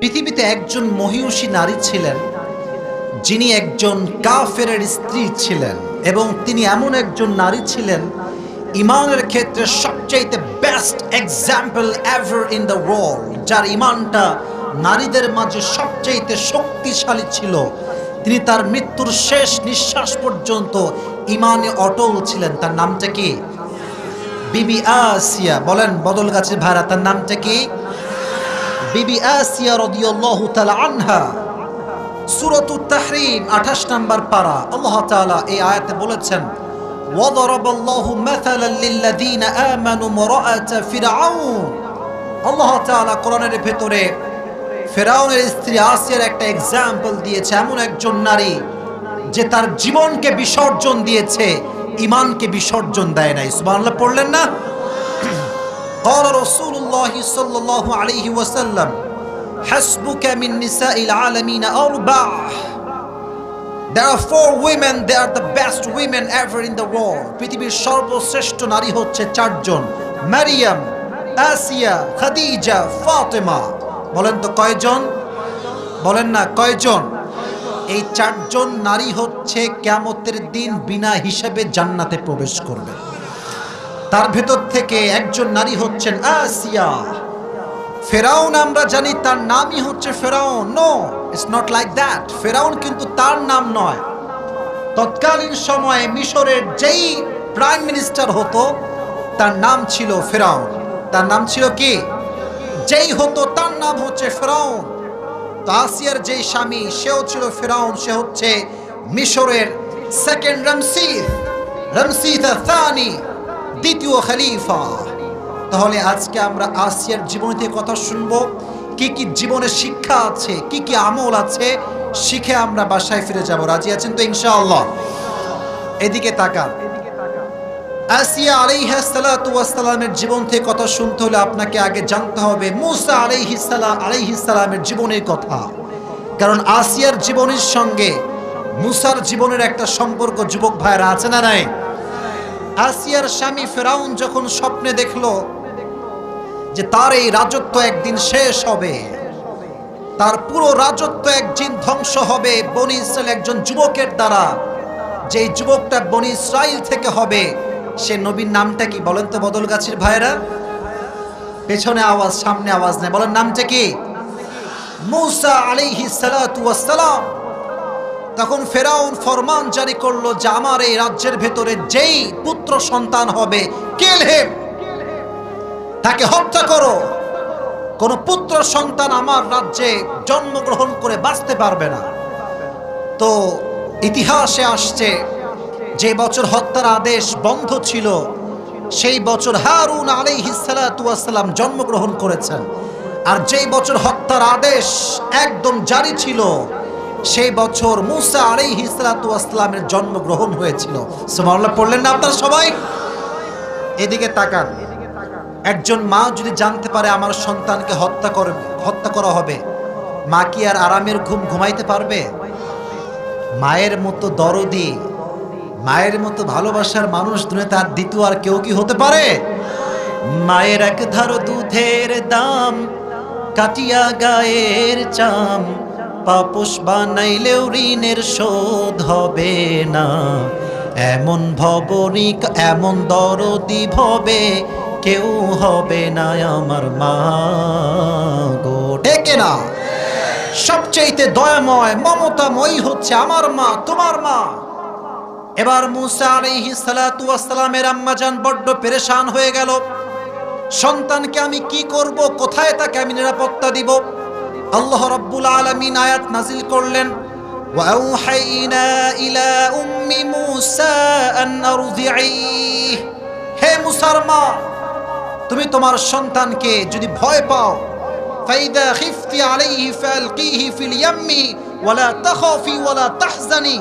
পৃথিবীতে একজন মহিষী নারী ছিলেন, যিনি একজন কাফের স্ত্রী ছিলেন এবং তিনি এমন একজন নারী ছিলেন, ইমানের ক্ষেত্রে সবচাইতে best example ever in the world যার ইমানটা নারীদের মাঝে সবচাইতে শক্তিশালী ছিল। তিনি তার মৃত্যুর শেষ নিঃশ্বাস পর্যন্ত ইমানে অটল ছিলেন। তার নামটা কি? বিবি আসিয়া, বলেন বদল গাছের ভাড়া তার নামটা কি? বিবি আসিয়া রাদিয়াল্লাহু তাআলা আনহা সূরাতুত তাহরিম 28 নম্বর পারা আল্লাহ তাআলা এই আয়াতে বলেছেন وضرب الله مثلا للذين آمنوا امرأة فرعون আল্লাহ তাআলা কোরআনের ভেতরে ফেরাউনের স্ত্রী আসিয়ার একটা এক্সাম্পল দিয়েছে এমন একজন নারী যে তার জীবনকে বিসর্জন দিয়েছে ইমানকে বিসর্জন দেয় নাই সুবহানাল্লাহ পড়লেন না قال رسول الله صلى الله عليه وسلم حسبك من نساء العالمين أربع There are four women, they are the best women ever in the world. পৃথিবীর সর্বশ্রেষ্ঠ নারী হচ্ছে চারজন মারিয়াম আসিয়া খাদিজা ফাতেমা বলেন তো কয়জন বলেন না কয়জন এই চারজন নারী হচ্ছে কেমতের দিন বিনা হিসেবে জান্নাতে প্রবেশ করবে তার ভেতর থেকে একজন নারী হচ্ছেন আসিয়া। ফেরাউন, আমরা জানি তার নামই হচ্ছে ফেরাউন। No it's not like that ফেরাউন কিন্তু তার নাম নয়। তৎকালীন সময়ে মিশরের যেই প্রাইম মিনিস্টার হতো, তার নাম ছিল ফেরাউন। তার নাম ছিল কি? যেই হতো, তার নাম হচ্ছে ফেরাউন। তো আসিয়ার যেই স্বামী, সেও ছিল ফেরাউন, সে হচ্ছে মিশরের সেকেন্ড রমসিস থানি দ্বিতীয় খলিফা। তাহলে আজকে আমরা আসিয়ার জীবনী থেকে কথা শুনব। কি কি জীবনে শিক্ষা আছে, কি কি আমল আছে, শিখে আমরা বাসায় ফিরে যাব। রাজি আছেন তো ইনশাআল্লাহ? এদিকে তাকান। আসিয়া আলাইহাসালামের জীবন থেকে কথা শুনতে হলে আপনাকে আগে জানতে হবে, মুসা আলাইহিসালাম আলাইহিসালামের জীবনের কথা। কারণ আসিয়ার জীবনের সঙ্গে মুসার জীবনের একটা সম্পর্ক যুবক ভাইরা আছে না নাই? আসিয়ার স্বামী ফেরাউন যখন স্বপ্নে দেখল যে তার এই রাজত্ব একদিন শেষ হবে, তার পুরো রাজত্ব একদিন ধ্বংস হবে, বনি ইসরায়েল একজন যুবকের দ্বারা। যে যুবকটা বনি ইসরায়েল থেকে হবে, সে নবীর নামটা কি বলেন তো বদল গাছের ভাইরা পেছনে আওয়াজ, সামনে আওয়াজ নেই। বলেন নামটা কি? মুসা সালাতু ওয়াসসালাম তখন ফেরাউন ফরমান জারি করল যে আমার এই রাজ্যের ভেতরে যেই পুত্র সন্তান হবে কিল হিম তাকে হত্যা করো। কোন পুত্র সন্তান আমার রাজ্যে জন্মগ্রহণ করে বাঁচতে পারবে না। তো ইতিহাসে আসছে, যে বছর হত্যার আদেশ বন্ধ ছিল, সেই বছর হারুন আলাইহিসালাম জন্মগ্রহণ করেছেন। আর যেই বছর হত্যার আদেশ একদম জারি ছিল সেই বছর মুসা আলাইহিসালামের জন্মগ্রহণ হয়েছিল। সুমাল্লাহ পড়লেন না আপনারা সবাই? এদিকে তাকান। একজন মা যদি জানতে পারে আমার সন্তানকে হত্যা করবে হত্যা করা হবে, মা কি আর আরামের ঘুম ঘুমাইতে পারবে? মায়ের মতো দরদি, মায়ের মতো ভালোবাসার মানুষ দুনিয়াতে তার দ্বিতীয় আর কেউ কি হতে পারে? মায়ের এক ধারো দুধের দাম, কাটিয়া গায়ের চাম পাপস বানাইলেও ঋণের শোধ হবে না। এমন ভবনী এমন দরদি ভবে কেউ হবে না আমার মা গো। ডেকে না। সবচাইতে দয়াময়, মমতাময়ী হচ্ছে আমার মা, তোমার মা। এবার মুসা আলাইহি সালাতু ওয়াসসালামের আম্মাজান বড্ড পেরেশান হয়ে গেল। সন্তানকে আমি কি করব, কোথায় তাকে আমি নিরাপত্তা দিব? আল্লাহ রাব্বুল আলামিন আয়াত নাজিল করলেন وأوحينا إلى أم موسى أن أرضعيه হে মুসার মা তুমি তোমার সন্তানকে যদি ভয় পাও ফাইদা খিফতি আলাইহি ফালকিহি ফিল ইয়াম্মি ওয়ালা তাখাফি ওয়ালা তাহজানি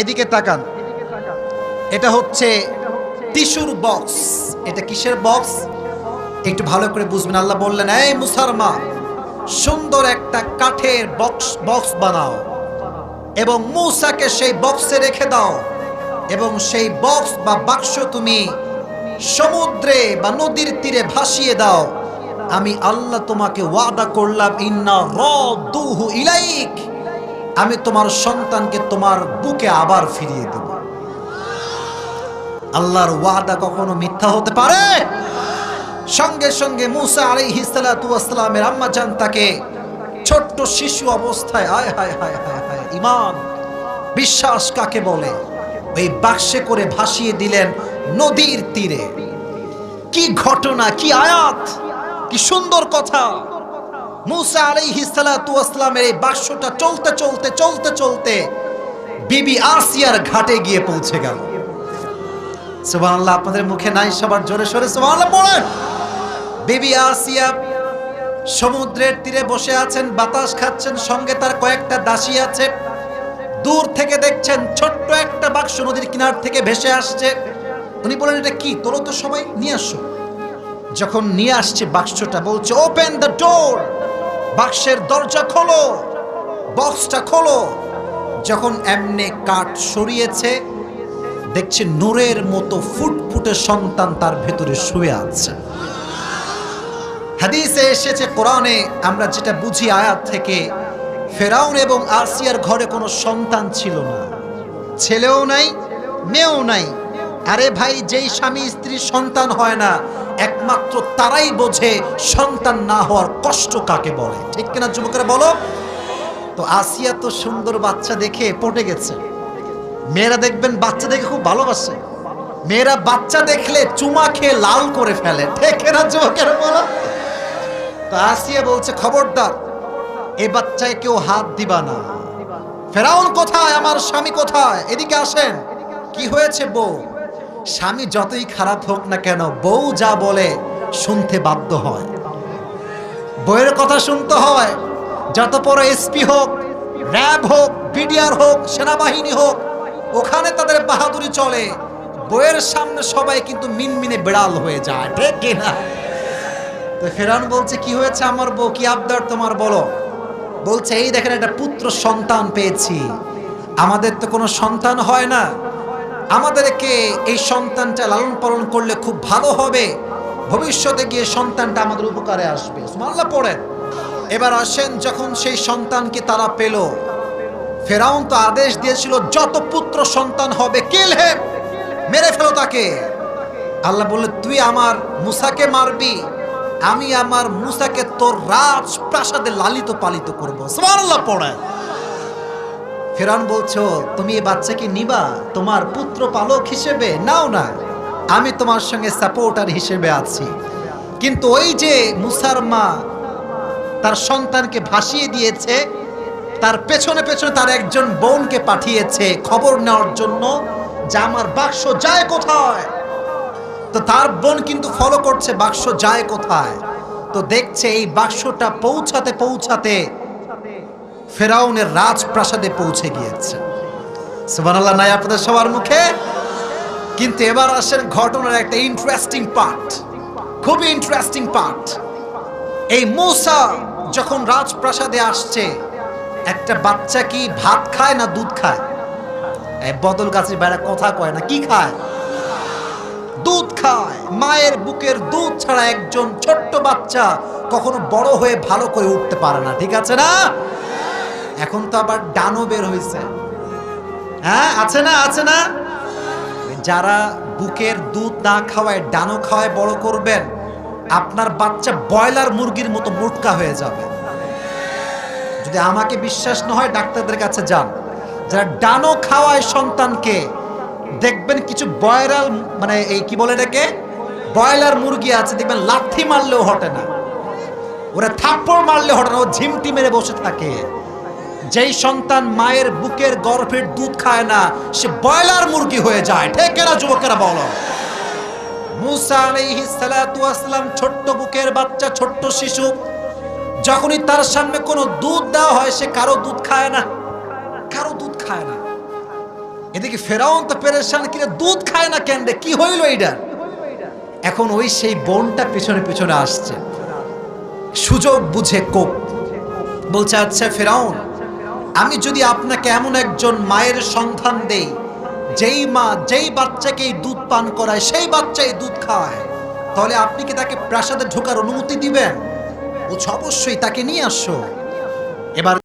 এদিকে তাকান এটা হচ্ছে টিস্যুর বক্স এটা কিসের বক্স একটু ভালো করে বুঝবেন আল্লাহ বললেন এই মুসারমা সুন্দর একটা কাঠের বক্স বক্স বানাও। এবং মূসাকে সেই বক্সে রেখে দাও। এবং সেই বক্স বা বাক্স তুমি সমুদ্রে বা নদীর তীরে ভাসিয়ে দাও। আমি আল্লাহ তোমাকে ওয়াদা করলাম, ইন্না রদুহু ইলাইক। আমি তোমার সন্তানকে তোমার বুকে আবার ফিরিয়ে দেব। আল্লাহর ওয়াদা কখনো মিথ্যা হতে পারে? সঙ্গে সঙ্গে মুসা আলাইহিস সালাতু ওয়াসসালামের আম্মা জান তাকে। ছোট্ট শিশু অবস্থায় আয় হায় হায় হায় হায় ইমান বিশ্বাস কাকে বলে? ওই বাক্সে করে ভাসিয়ে দিলেন নদীর তীরে। কি ঘটনা, কি আয়াত, কি সুন্দর কথা। মুসা আলাইহিস সালাতু ওয়াসসালামের এই বাক্সটা চলতে চলতে চলতে চলতে বিবি আসিয়ার ঘাটে গিয়ে পৌঁছে গেল। সুবহানাল্লাহ, আপনাদের মুখে নাই সবার জোরে সোরে, সুবহানাল্লাহ পড়েন বিবি আসিয়া সমুদ্রের তীরে বসে আছেন, বাতাস খাচ্ছেন, সঙ্গে তার কয়েকটা দাসী আছে। দূর থেকে দেখছেন ছোট্ট একটা বাক্স নদীর কিনার থেকে ভেসে আসছে। উনি বলেন এটা কি? তোলো তো সবাই নিয়ে আসো। যখন নিয়ে আসছে বাক্সটা, বলছে ওপেন দ্য ডোর বাক্সের দরজা খোলো! বক্সটা খোলো! যখন এমনে কাঠ সরিয়েছে, দেখছে নূরের মতো ফুটফুটে সন্তান তার ভেতরে শুয়ে আছে। হাদিসে এসেছে কোরআনে, আমরা যেটা বুঝি আয়াত থেকে, ফেরাউন এবং আসিয়ার ঘরে কোনো সন্তান ছিল না। ছেলেও নাই, মেয়েও নাই। আরে ভাই, যেই স্বামী স্ত্রীর সন্তান হয় না, একমাত্র তারাই বোঝে সন্তান না হওয়ার কষ্ট কাকে বলে। ঠিক কিনা যুবকেরা বলো? তো আসিয়া তো সুন্দর বাচ্চা দেখে পটে গেছে। মেয়েরা দেখবেন বাচ্চা দেখে খুব ভালোবাসে। মেয়েরা বাচ্চা দেখলে চুমা খেয়ে লাল করে ফেলে। ঠিক না যুবকেরা বলো? আসিয়া বলছে, খবরদার, এ বাচ্চায় কেউ হাত দিবা না। ফেরাউন কোথায়? আমার স্বামী কোথায়? এদিকে আসেন। কি হয়েছে বউ? স্বামী যতই খারাপ হোক না কেন, বউ যা বলে শুনতে বাধ্য হয়। বইয়ের কথা শুনতে হয়। যত বড় এসপি হোক, র্যাব হোক, বিডিআর হোক, সেনাবাহিনী হোক, ওখানে তাদের বাহাদুরি চলে। বইয়ের সামনে সবাই কিন্তু মিনমিনে বিড়াল হয়ে যায়, ঠিক কিনা? তো ফেরাউন বলছে, কি হয়েছে আমার বউ? কি আবদার তোমার বলো? বলছে, এই দেখেন, একটা পুত্র সন্তান পেয়েছি। আমাদের তো কোনো সন্তান হয় না। আমাদেরকে এই সন্তানটা লালন পালন করলে খুব ভালো হবে। ভবিষ্যতে গিয়ে সন্তানটা আমাদের উপকারে আসবে। আল্লাহ পড়েন। এবার আসেন, যখন সেই সন্তানকে তারা পেল, ফেরাউন তো আদেশ দিয়েছিল, যত পুত্র সন্তান হবে কিল হে মেরে ফেলো তাকে। আল্লাহ বললে তুই আমার মুসাকে মারবি আমি আমার মুসাকে তোর রাজ প্রাসাদে লালিত পালিত করব। সুবহানাল্লাহ পড়ে। ফেরান বলছো তুমি এই বাচ্চাকে নিবা, তোমার পুত্র পালক হিসেবে নাও না, আমি তোমার সঙ্গে সাপোর্টার হিসেবে আছি। কিন্তু ওই যে মুসার মা তার সন্তানকে ভাসিয়ে দিয়েছে, তার পেছনে পেছনে তার একজন বোনকে পাঠিয়েছে খবর নেওয়ার জন্য, যে আমার বাক্স যায় কোথায়? তো তার বোন কিন্তু ফলো করছে, বাক্স যায় কোথায়? তো দেখছে এই বাক্সটা পৌঁছাতে পৌঁছাতে ফেরাউনের রাজপ্রাসাদে পৌঁছে গিয়েছে। সুবহানাল্লাহ নাই আপনাদের সবার মুখে? কিন্তু এবার আসেন ঘটনার একটা ইন্টারেস্টিং পার্ট খুবই ইন্টারেস্টিং পার্ট এই মূসা যখন রাজপ্রাসাদে আসছে, একটা বাচ্চা কি ভাত খায় না দুধ খায়? এই বদল গাছের বেড়া কথা কয় না, কি খায়? দুধ খায়। মায়ের বুকের দুধ ছাড়া একজন ছোট্ট বাচ্চা কখনো বড় হয়ে ভালো করে উঠতে পারে না, ঠিক আছে না? এখন তো আবার ডানো বের হয়েছে। হ্যাঁ আছে না আছে না? যারা বুকের দুধ না খাওয়ায় ডানো খাওয়ায় বড় করবেন, আপনার বাচ্চা ব্রয়লার মুরগির মতো মোটকা হয়ে যাবে। যদি আমাকে বিশ্বাস না হয়, ডাক্তারদের কাছে যান। যারা ডানো খাওয়ায় সন্তানকে দেখবেন কিছু ব্রয়লার মানে এই কি বলে এটাকে? ব্রয়লার মুরগি আছে, দেখবেন লাথি মারলেও হটে না। ওরা থাপ্পড় মারলে হটে না, ও ঝিমটি মেরে বসে থাকে। যেই সন্তান মায়ের বুকের গর্ভের দুধ খায় না, সে ব্রয়লার মুরগি হয়ে যায়। ঠিক না যুবকেরা, বলো। মুসা আলাইহিস সালাতু ওয়াসসালাম ছোট্ট বুকের বাচ্চা, ছোট্ট শিশু, যখনই তার সামনে কোনো দুধ দেওয়া হয়, সে কারও দুধ খায় না। কারও দুধ খায় না। এদিকে ফেরাউন তো পেরেশান কিরে দুধ খায় না কেন কি হইল এইটা এখন ওই সেই বোনটা পিছনে পিছনে আসছে। সুযোগ বুঝে কোপ। বলছে আচ্ছা ফেরাউন, আমি যদি আপনাকে এমন একজন মায়ের সন্ধান দেই, যেই মা, যেই বাচ্চাকে দুধ পান করায়, সেই বাচ্চাই দুধ খায় তাহলে আপনি কি তাকে প্রাসাদে ঢোকার অনুমতি দিবেন? অবশ্যই, তাকে নিয়ে আসো। এবার